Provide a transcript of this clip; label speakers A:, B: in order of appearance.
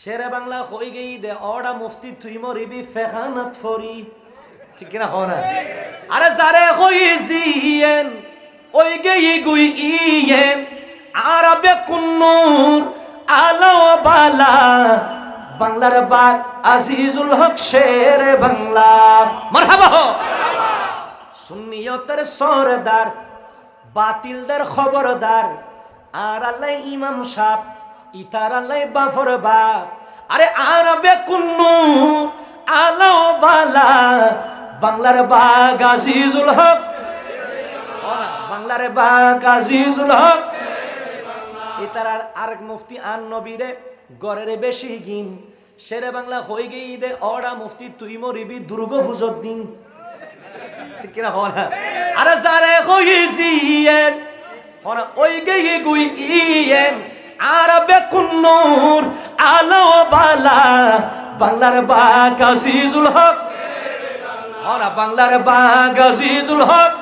A: শেরে বাংলা হই গেই দে অডা মুফতি তুই মরিবি ফেখানত ফরি ঠিক কিনা হও না আরে যারে হই জিয়েন ওই গেই গুই ইয়েন। আরবে কুন্নুর আলো বালা বাংলার বাগ আজিজুল হক শের বাংলা। মারহাবা হো। সুন্নিয়তের সরদার, বাতিলদের খবরদার। আর আল্লাহ ইমাম সাহ ইতার আল্লাহ বাফর বাপ। আরে বাংলার হক। বাংলার বাগ আজিজুল হক। ইতার আর আরেক মুফতি আন নবীরে গড়ের বেশি গিন। শেরে বাংলা হই গেই দে, অড়া মুফতি তুই মরিবি দুর্গ পুজোর দিন। ঠিক কিনা হওয়া না? আরে যারে হইজিয়েন হনা ওই গেই গুই ইয়েন। আরবে কুন্নুর আলো বালা বাংলার বাগ আজিজুল হক। হনা বাংলার বাগ আজিজুল হক।